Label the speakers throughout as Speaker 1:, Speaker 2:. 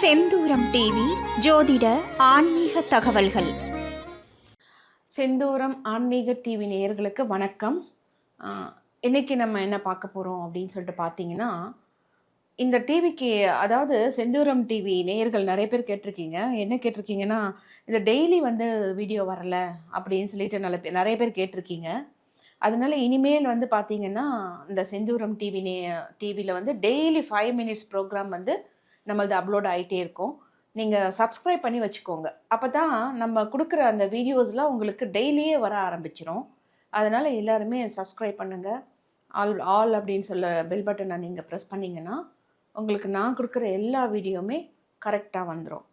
Speaker 1: செந்தூரம் TV ஜோதிட ஆன்மீக தகவல்கள்.
Speaker 2: செந்தூரம் ஆன்மீக டிவி நேயர்களுக்கு வணக்கம். இன்னைக்கு நம்ம என்ன பார்க்க போகிறோம் அப்படின்னு சொல்லிட்டு பார்த்தீங்கன்னா இந்த டிவிக்கு அதாவது செந்தூரம் டிவி நேயர்கள் நிறைய பேர் கேட்டிருக்கீங்க. என்ன கேட்டிருக்கீங்கன்னா இந்த டெய்லி வந்து வீடியோ வரல அப்படின்னு சொல்லிட்டு நல்ல பேர் நிறைய பேர் கேட்டிருக்கீங்க. அதனால இனிமேல் வந்து பார்த்தீங்கன்னா இந்த செந்தூரம் டிவி நே டிவியில் வந்து டெய்லி ஃபைவ் மினிட்ஸ் ப்ரோக்ராம் வந்து நம்மளது அப்லோட் ஆகிட்டே இருக்கும். நீங்கள் சப்ஸ்கிரைப் பண்ணி வச்சுக்கோங்க. அப்போ தான் நம்ம கொடுக்குற அந்த வீடியோஸ்லாம் உங்களுக்கு டெய்லியே வர ஆரம்பிச்சிடும் அதனால் எல்லாருமே சப்ஸ்கிரைப் பண்ணுங்கள் ஆல் ஆல் அப்படின்னு சொல்ல பெல் பட்டனை நீங்கள் ப்ரெஸ் பண்ணிங்கன்னா உங்களுக்கு நான் கொடுக்குற எல்லா வீடியோவுமே கரெக்டாக வந்துடும்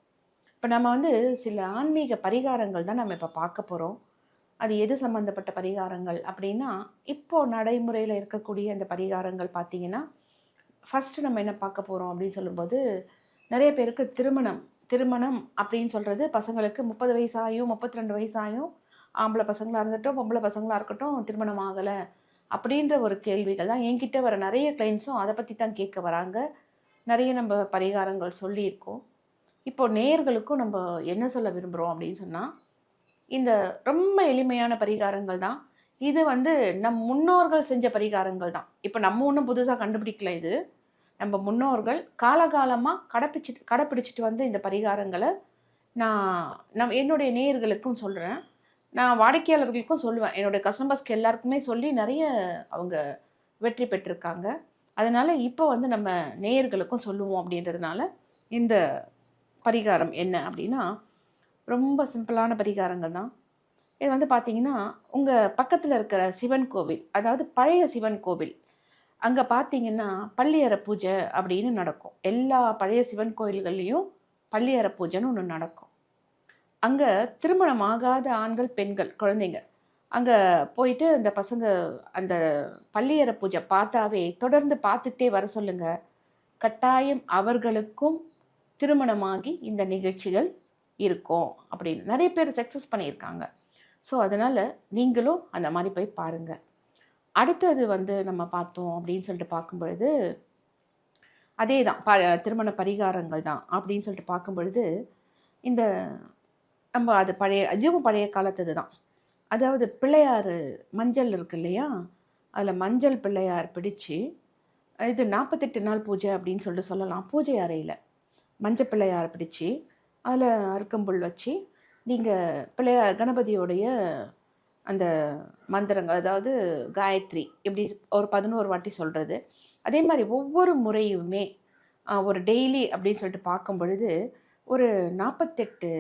Speaker 2: இப்போ நம்ம வந்து சில ஆன்மீக பரிகாரங்கள் தான் நம்ம இப்போ பார்க்க போகிறோம் அது எது சம்மந்தப்பட்ட பரிகாரங்கள் அப்படின்னா இப்போ நடைமுறையில் இருக்கக்கூடிய அந்த பரிகாரங்கள் பார்த்தீங்கன்னா ஃபஸ்ட்டு நம்ம என்ன பார்க்க போகிறோம் அப்படின்னு சொல்லும்போது நிறைய பேருக்கு திருமணம் திருமணம் அப்படின்னு சொல்கிறது பசங்களுக்கு முப்பது வயசாயும் முப்பத்தி ரெண்டு வயசாயும் ஆம்பளை பசங்களாக இருந்துட்டும் பொம்பளை பசங்களாக இருக்கட்டும் திருமணம் ஆகலை அப்படின்ற ஒரு கேள்விகள் தான். என்கிட்ட வர நிறைய கிளைண்ட்ஸும் அதை பற்றி தான் கேட்க வராங்க. நிறைய நம்ம பரிகாரங்கள் சொல்லியிருக்கோம். இப்போ நேயர்களுக்கும் நம்ம என்ன சொல்ல விரும்புகிறோம் அப்படின்னு சொன்னால் இந்த ரொம்ப எளிமையான பரிகாரங்கள் தான். இது வந்து நம் முன்னோர்கள் செஞ்ச பரிகாரங்கள் தான். இப்போ நம்ம ஒன்றும் புதுசாக கண்டுபிடிக்கல இது. நம்ம முன்னோர்கள் காலகாலமாக கடைப்பிடிச்சிட்டு கடைப்பிடிச்சிட்டு வந்த இந்த பரிகாரங்களை நான் நம் என்னுடைய நேயர்களுக்கும் சொல்கிறேன் நான் வாடிக்கையாளர்களுக்கும் சொல்லுவேன். என்னுடைய கஸ்டமர்ஸ்க்கு எல்லாருக்குமே சொல்லி நிறைய அவங்க வெற்றி பெற்றிருக்காங்க. அதனால் இப்போ வந்து நம்ம நேயர்களுக்கும் சொல்லுவோம் அப்படின்றதுனால இந்த பரிகாரம் என்ன அப்படின்னா ரொம்ப சிம்பிளான பரிகாரங்கள் தான். இது வந்து பார்த்தீங்கன்னா உங்கள் பக்கத்தில் இருக்கிற சிவன் கோவில் அதாவது பழைய சிவன் கோவில் அங்கே பார்த்தீங்கன்னா பள்ளியற பூஜை அப்படின்னு நடக்கும். எல்லா பழைய சிவன் கோயில்கள்லேயும் பள்ளியற பூஜைன்னு ஒன்று நடக்கும். அங்கே திருமணம் ஆகாத ஆண்கள் பெண்கள் குழந்தைங்க அங்கே போயிட்டு அந்த பசங்க அந்த பள்ளியற பூஜை பார்த்தாவே தொடர்ந்து பார்த்துட்டே வர சொல்லுங்க. கட்டாயம் அவர்களுக்கும் திருமணமாகி இந்த நிகழ்ச்சிகள் இருக்கும் அப்படின்னு. நிறைய பேர் சக்ஸஸ் பண்ணியிருக்காங்க. ஸோ அதனால் நீங்களும் அந்த மாதிரி போய் பாருங்கள் அடுத்தது வந்து நம்ம பார்த்தோம் அப்படின்னு சொல்லிட்டு பார்க்கும்பொழுது அதே தான் ப திருமண பரிகாரங்கள் தான் அப்படின்னு சொல்லிட்டு பார்க்கும்பொழுது இந்த நம்ம அது பழைய அதுவும் பழைய காலத்தது தான். அதாவது பிள்ளையார் மஞ்சள் இருக்கு இல்லையா? அதில் மஞ்சள் பிள்ளையார் பிடிச்சு இது நாற்பத்தெட்டு நாள் பூஜை அப்படின்னு சொல்லிட்டு சொல்லலாம். பூஜை அறையில் மஞ்சள் பிள்ளையார் பிடிச்சி அதில் அருக்கம்புல் வச்சு நீங்கள் பிள்ளையா கணபதியோடைய அந்த மந்திரங்கள் அதாவது காயத்ரி இப்படி ஒரு பதினோரு வாட்டி சொல்கிறது அதே மாதிரி ஒவ்வொரு முறையுமே ஒரு டெய்லி அப்படின்னு சொல்லிட்டு பார்க்கும் பொழுது ஒரு நாற்பத்தெட்டு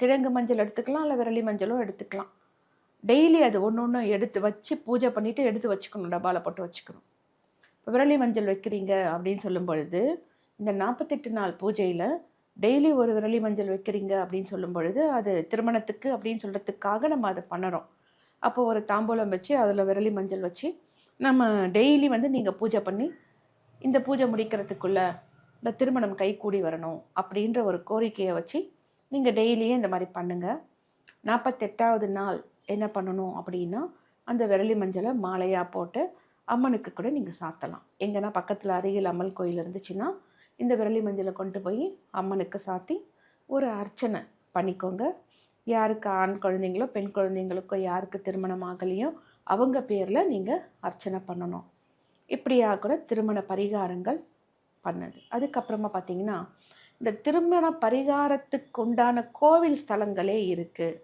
Speaker 2: கிழங்கு மஞ்சள் எடுத்துக்கலாம் இல்லை விரலி மஞ்சளும் எடுத்துக்கலாம். டெய்லி அது ஒன்று ஒன்று எடுத்து வச்சு பூஜை பண்ணிவிட்டு எடுத்து வச்சுக்கணும் டப்பாவில் போட்டு வச்சுக்கணும். இப்போ விரலி மஞ்சள் வைக்கிறீங்க அப்படின்னு சொல்லும் பொழுது இந்த நாற்பத்தெட்டு நாள் பூஜையில் டெய்லி ஒரு விரலி மஞ்சள் வைக்கிறீங்க அப்படின்னு சொல்லும் பொழுது அது திருமணத்துக்கு அப்படின்னு சொல்கிறதுக்காக நம்ம அதை பண்ணுறோம். அப்போ ஒரு தாம்பூலம் வச்சு அதில் விரலி மஞ்சள் வச்சு நம்ம டெய்லி வந்து நீங்கள் பூஜை பண்ணி இந்த பூஜை முடிக்கிறதுக்குள்ளே இந்த திருமணம் கைகூடி வரணும் அப்படின்ற ஒரு கோரிக்கையை வச்சு நீங்கள் டெய்லியே இந்த மாதிரி பண்ணுங்கள் நாற்பத்தெட்டாவது நாள் என்ன பண்ணணும் அப்படின்னா அந்த விரலி மஞ்சளை மாலையாக போட்டு அம்மனுக்கு கூட நீங்கள் சாத்தலாம். எங்கன்னா பக்கத்தில் அருகில் அம்மன் கோயில் இருந்துச்சுன்னா இந்த விரலி மஞ்சளை கொண்டு போய் அம்மனுக்கு சாத்தி ஒரு அர்ச்சனை பண்ணிக்கோங்க. யாருக்கு ஆண் குழந்தைங்களோ பெண் குழந்தைங்களுக்கோ யாருக்கு திருமணம் ஆகலையோ அவங்க பேரில் நீங்கள் அர்ச்சனை பண்ணணும். இப்படியா கூட திருமண பரிகாரங்கள் பண்ணுது. அதுக்கப்புறமா பார்த்தீங்கன்னா இந்த திருமண பரிகாரத்துக்கு உண்டான கோவில் ஸ்தலங்களே இருக்குது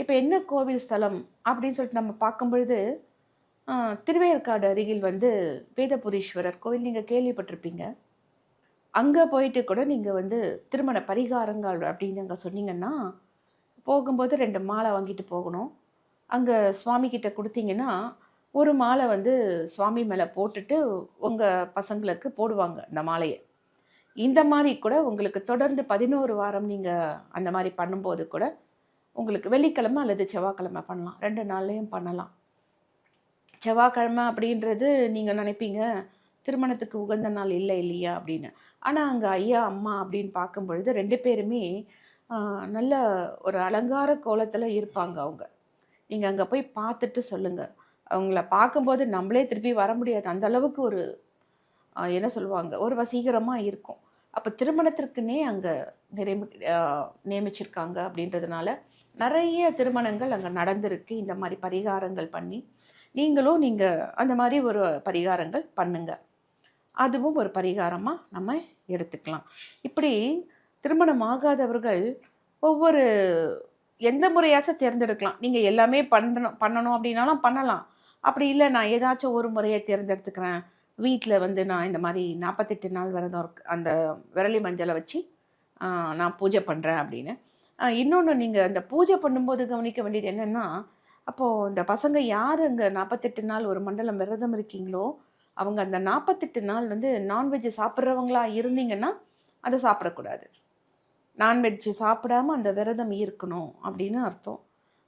Speaker 2: இப்போ என்ன கோவில் ஸ்தலம் அப்படின்னு சொல்லிட்டு நம்ம பார்க்கும் பொழுது திருவேற்காடு அருகில் வந்து வேதபுரீஸ்வரர் கோவில் நீங்கள் கேள்விப்பட்டிருப்பீங்க. அங்கே போயிட்டு கூட நீங்கள் வந்து திருமண பரிகாரங்கள் அப்படின்னு அங்கே சொன்னீங்கன்னா போகும்போது ரெண்டு மாலை வாங்கிட்டு போகணும். அங்கே சுவாமிக்கிட்ட கொடுத்தீங்கன்னா ஒரு மாலை வந்து சுவாமி மேலே போட்டுட்டு உங்கள் பசங்களுக்கு போடுவாங்க அந்த மாலையை. இந்த மாதிரி கூட உங்களுக்கு தொடர்ந்து பதினோரு வாரம் நீங்கள் அந்த மாதிரி பண்ணும்போது கூட உங்களுக்கு வெள்ளிக்கிழமை அல்லது செவ்வாய்க்கிழமை பண்ணலாம். ரெண்டு நாள்லையும் பண்ணலாம். செவ்வாய்க்கிழமை அப்படின்றது நீங்கள் நினைப்பீங்க திருமணத்துக்கு உகந்த நாள் இல்லை இல்லையா அப்படின்னு. ஆனால் அங்கே ஐயா அம்மா அப்படின்னு பார்க்கும் பொழுது ரெண்டு பேருமே நல்ல ஒரு அலங்கார கோலத்தில் இருப்பாங்க அவங்க. நீங்கள் அங்கே போய் பார்த்துட்டு சொல்லுங்கள் அவங்கள பார்க்கும்போது நம்மளே திருப்பி வர முடியாது. அந்த அளவுக்கு ஒரு என்ன சொல்லுவாங்க ஒரு வசீகரமாக இருக்கும். அப்போ திருமணத்திற்குன்னே அங்கே நிறை நியமிச்சிருக்காங்க அப்படின்றதுனால நிறைய திருமணங்கள் அங்கே நடந்திருக்கு. இந்த மாதிரி பரிகாரங்கள் பண்ணி நீங்களும் நீங்கள் அந்த மாதிரி ஒரு பரிகாரங்கள் பண்ணுங்கள் அதுவும் ஒரு பரிகாரமாக நம்ம எடுத்துக்கலாம். இப்படி திருமணம் ஆகாதவர்கள் ஒவ்வொரு எந்த முறையாச்சும் தேர்ந்தெடுக்கலாம். நீங்கள் எல்லாமே பண்ணணும் பண்ணணும் அப்படின்னாலும் பண்ணலாம். அப்படி இல்லை நான் ஏதாச்சும் ஒரு முறையை தேர்ந்தெடுத்துக்கிறேன். வீட்டில் வந்து நான் இந்த மாதிரி நாற்பத்தெட்டு நாள் விரதம் இருக்கு அந்த விரலி மஞ்சளை வச்சு நான் பூஜை பண்ணுறேன் அப்படின்னு. இன்னொன்று நீங்கள் அந்த பூஜை பண்ணும்போது கவனிக்க வேண்டியது என்னென்னா அப்போது இந்த பசங்க யார் அங்கே நாற்பத்தெட்டு நாள் ஒரு மண்டலம் விரதம் இருக்கீங்களோ அவங்க அந்த நாற்பத்தெட்டு நாள் வந்து நான்வெஜ் சாப்பிட்றவங்களா இருந்தீங்கன்னா அதை சாப்பிடக்கூடாது. நான்வெஜ் சாப்பிடாம அந்த விரதம் இருக்கணும் அப்படின்னு அர்த்தம்.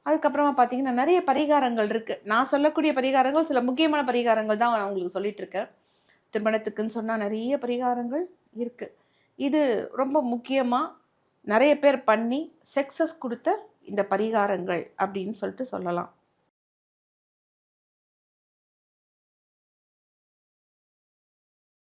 Speaker 2: அதுக்கப்புறமா பார்த்தீங்கன்னா நிறைய பரிகாரங்கள் இருக்குது நான் சொல்லக்கூடிய பரிகாரங்கள் சில முக்கியமான பரிகாரங்கள் தான் நான் உங்களுக்கு சொல்லிகிட்ருக்கேன் இருக்கேன். திருமணத்துக்குன்னு சொன்னால் நிறைய பரிகாரங்கள் இருக்குது இது ரொம்ப முக்கியமாக நிறைய பேர் பண்ணி சக்ஸஸ் கொடுத்த இந்த பரிகாரங்கள் அப்படின்னு சொல்லிட்டு சொல்லலாம்.